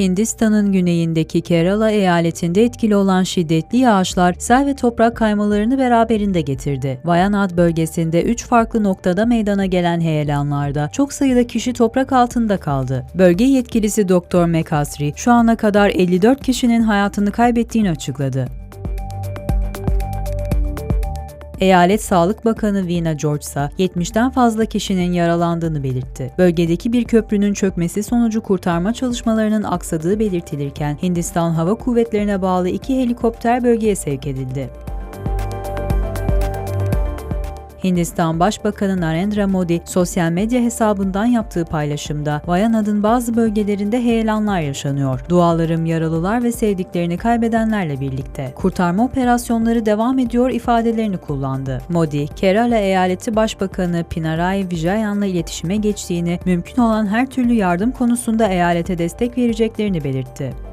Hindistan'ın güneyindeki Kerala eyaletinde etkili olan şiddetli yağışlar sel ve toprak kaymalarını beraberinde getirdi. Vayanad bölgesinde 3 farklı noktada meydana gelen heyelanlarda çok sayıda kişi toprak altında kaldı. Bölge yetkilisi Dr. Mekasri şu ana kadar 54 kişinin hayatını kaybettiğini açıkladı. Eyalet Sağlık Bakanı Veena George ise 70'ten fazla kişinin yaralandığını belirtti. Bölgedeki bir köprünün çökmesi sonucu kurtarma çalışmalarının aksadığı belirtilirken Hindistan Hava Kuvvetlerine bağlı iki helikopter bölgeye sevk edildi. Hindistan Başbakanı Narendra Modi sosyal medya hesabından yaptığı paylaşımda Vayanad'ın bazı bölgelerinde heyelanlar yaşanıyor. Dualarım yaralılar ve sevdiklerini kaybedenlerle birlikte. Kurtarma operasyonları devam ediyor ifadelerini kullandı. Modi, Kerala Eyaleti Başbakanı Pinarayi Vijayan'la iletişime geçtiğini, mümkün olan her türlü yardım konusunda eyalete destek vereceklerini belirtti.